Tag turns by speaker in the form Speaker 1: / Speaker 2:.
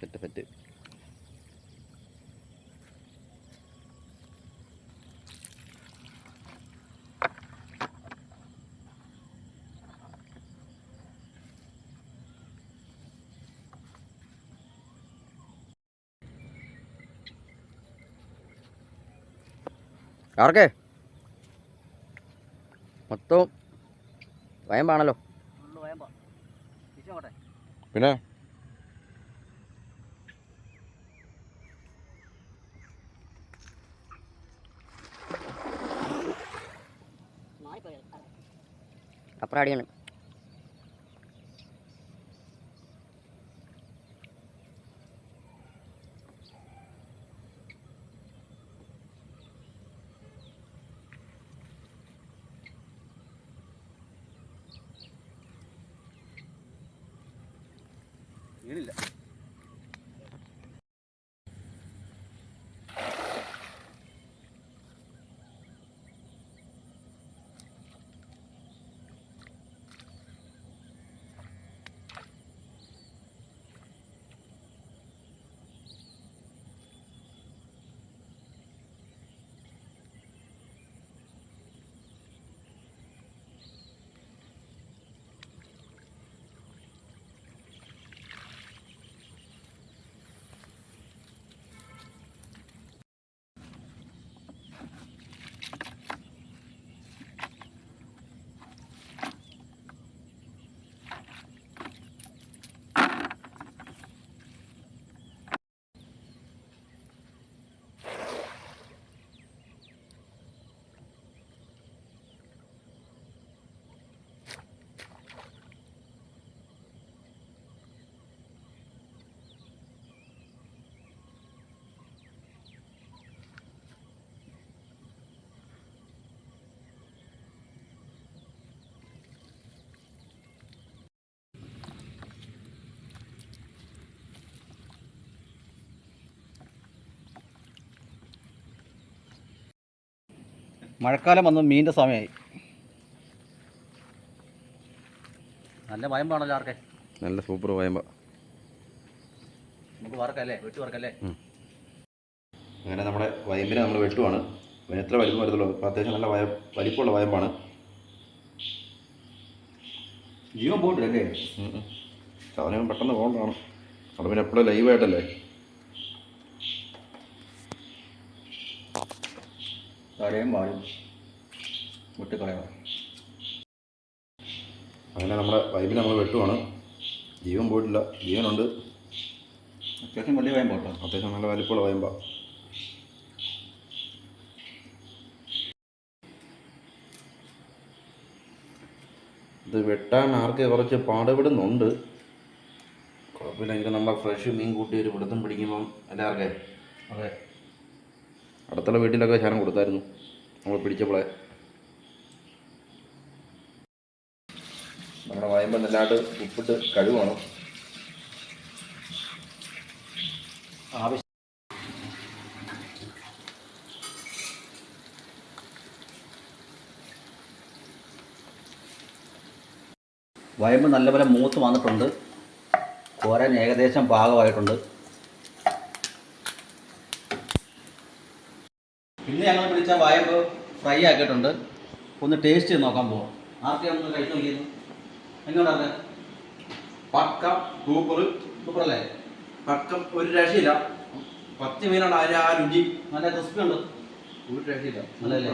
Speaker 1: Bentuk-bentuk ആർക്കേ? മൊത്തവും വയമ്പാണല്ലോ. പിന്നെ? അപ്പുറം അടിയാണ്
Speaker 2: വീടില്ല മഴക്കാലം വന്ന് മീനിന്റെ സമയമായി. നല്ല വയമ്പാണല്ലോ ആർക്കെ?
Speaker 1: നല്ല സൂപ്പർ വയമ്പ.
Speaker 2: നമുക്ക് വറക്കല്ലേ? വെട്ടി വറക്കല്ലേ?
Speaker 1: അങ്ങനെ നമ്മുടെ വയമ്പിനെ നമ്മൾ വെട്ടുവാണ്. അതിന് എത്ര വലിപ്പം വരത്തുള്ളൂ? അപ്പോൾ അത്യാവശ്യം നല്ല വയ വലിപ്പമുള്ള വയമ്പാണ്.
Speaker 2: ജീവൻ പോയിട്ടില്ലല്ലേ
Speaker 1: സാധനം പെട്ടെന്ന് പോകേണ്ടതാണ്. അവിടെ പിന്നെ എപ്പോഴും ലൈവായിട്ടല്ലേ
Speaker 2: തലയും വാഴും വെട്ടിക്കളയാം
Speaker 1: അങ്ങനെ നമ്മുടെ വൈബിനെ നമ്മൾ വെട്ടുവാണ്. ജീവൻ പോയിട്ടില്ല. ജീവനുണ്ട്.
Speaker 2: അത്യാവശ്യം വലിയ വയമ്പ കേട്ടോ.
Speaker 1: അത്യാവശ്യം നല്ല വലിപ്പമുള്ള വയമ്പ. ഇത് വെട്ടാൻ ആർക്ക് കുറച്ച് പാടുപെടുന്നുണ്ട്. കുഴപ്പമില്ല. എനിക്ക് നമ്മൾ ഫ്രഷ് മീൻ കൂട്ടി ഒരു പിടുത്തം പിടിക്കുമ്പം എല്ലാവർക്കും
Speaker 2: അതെ.
Speaker 1: അടുത്തുള്ള വീട്ടിലൊക്കെ ശാനം കൊടുത്തായിരുന്നു. നമ്മൾ പിടിച്ചപ്പോളെ നമ്മുടെ വയമ്പ നല്ലതായിട്ട് ഉപ്പിട്ട് കഴിവാണ്
Speaker 2: ആവശ്യം വയമ്പ് നല്ലപോലെ മൂത്ത് വന്നിട്ടുണ്ട്. കോരാൻ ഏകദേശം പാകമായിട്ടുണ്ട്. ഇന്ന് ഞങ്ങൾ പിടിച്ച വായമ്പ് ഫ്രൈ ആക്കിയിട്ടുണ്ട്. ഒന്ന് ടേസ്റ്റ് ചെയ്ത് നോക്കാൻ പോവാം. ആർക്കെ ഒന്ന് കഴിച്ചു നോക്കിയിരുന്നു എങ്ങനെയാണ്
Speaker 1: പക്ക സൂപ്പർ
Speaker 2: സൂപ്പറല്ലേ
Speaker 1: പക്കം ഒരു രക്ഷയില്ല. പത്ത് മീനാണ് ആര് ആ രുചി.
Speaker 2: നല്ല ക്രിസ്പി ഉണ്ട്
Speaker 1: ഒരു രക്ഷയില്ല.
Speaker 2: നല്ലല്ലേ